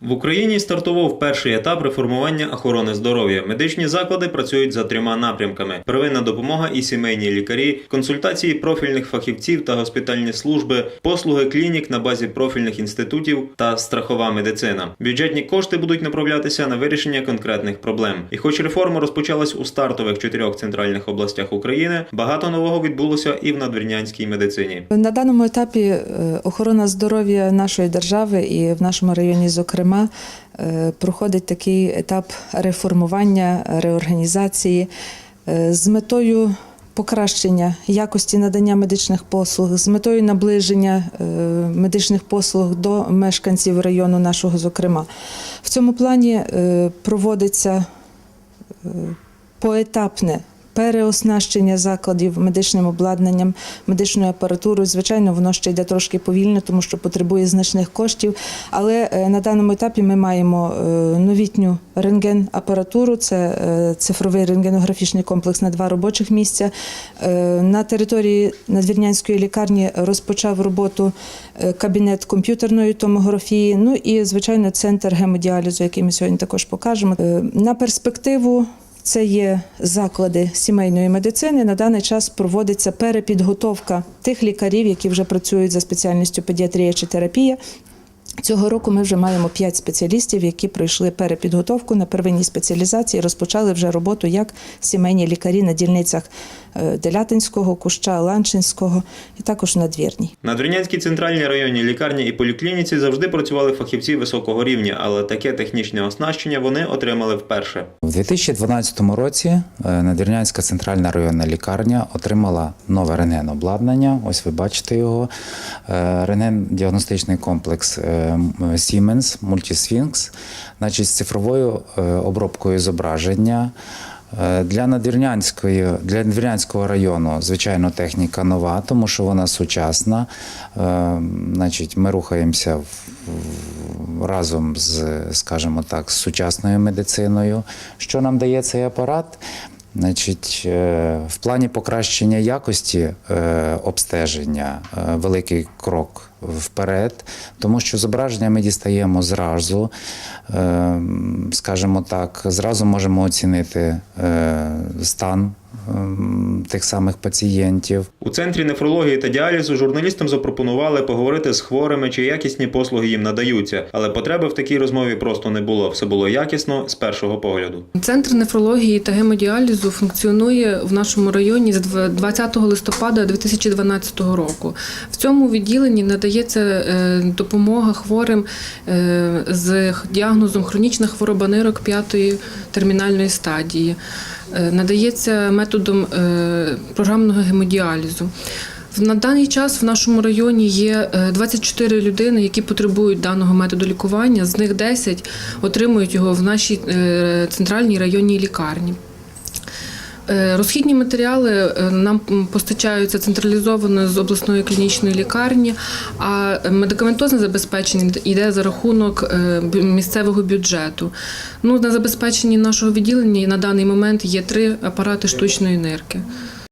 В Україні стартував перший етап реформування охорони здоров'я. Медичні заклади працюють за трьома напрямками: первинна допомога і сімейні лікарі, консультації профільних фахівців та госпітальні служби, послуги клінік на базі профільних інститутів та страхова медицина. Бюджетні кошти будуть направлятися на вирішення конкретних проблем. І хоч реформа розпочалась у стартових чотирьох центральних областях України, багато нового відбулося і в надвірнянській медицині. На даному етапі е, охорона здоров'я нашої держави і в нашому районі, зокрема, е, проходить такий етап реформування, реорганізації е, з метою покращення якості надання медичних послуг, з метою наближення е, медичних послуг до мешканців району нашого, зокрема. В цьому плані проводиться поетапне переоснащення закладів медичним обладнанням, медичною апаратурою. Звичайно, воно ще йде трошки повільно, тому що потребує значних коштів. Але е, на даному етапі ми маємо е, новітню рентген-апаратуру, це е, цифровий рентгенографічний комплекс на два робочих місця. На території надвірнянської лікарні розпочав роботу кабінет комп'ютерної томографії. Ну і звичайно, центр гемодіалізу, який ми сьогодні також покажемо. На перспективу. Це є заклади сімейної медицини. На даний час проводиться перепідготовка тих лікарів, які вже працюють за спеціальністю педіатрія чи терапія. Цього року ми вже маємо 5 спеціалістів, які пройшли перепідготовку на первинній спеціалізації, розпочали вже роботу як сімейні лікарі на дільницях е, Делятинського, Куща, Ланчинського і також в надвірній. На Надвірнянській центральній районній лікарні і поліклініці завжди працювали фахівці високого рівня, але таке технічне оснащення вони отримали вперше. У 2012 році е, Надвірнянська центральна районна лікарня отримала нове рентген-обладнання. Ось ви бачите його. Е, Рентген-діагностичний комплекс е, м- Siemens Multisphinx, значить, з цифровою е, обробкою зображення. Е, Для надвірнянської для надвірнянського району, звичайно, техніка нова, тому що вона сучасна. Е, Значить, ми рухаємося разом з, скажімо так, з сучасною медициною. Що нам дає цей апарат? Значить, е, в плані покращення якості е, обстеження е, великий крок вперед, тому що зображення ми дістаємо зразу, е, скажімо так, зразу можемо оцінити е, стан ем, тих самих пацієнтів. У центрі нефрології та діалізу журналістам запропонували поговорити з хворими, чи якісні послуги їм надаються, але потреби в такій розмові просто не було. Все було якісно з першого погляду. Центр нефрології та гемодіалізу функціонує в нашому районі з 20 листопада 2012 року. В цьому відділенні надається е, допомога хворим е, з діагнозом хронічна хвороба нирок п'ятої термінальної стадії. Е, Надається методом програмного гемодіалізу. На даний час в нашому районі є е, 24 людини, які потребують даного методу лікування. З них 10 отримують його в нашій центральній районній лікарні. Е, Розхідні матеріали е, нам постачаються централізовано з обласної клінічної лікарні, а медикаментозне забезпечення йде за рахунок е, місцевого бюджету. Ну, на забезпеченні нашого відділення на даний момент є три апарати штучної нирки.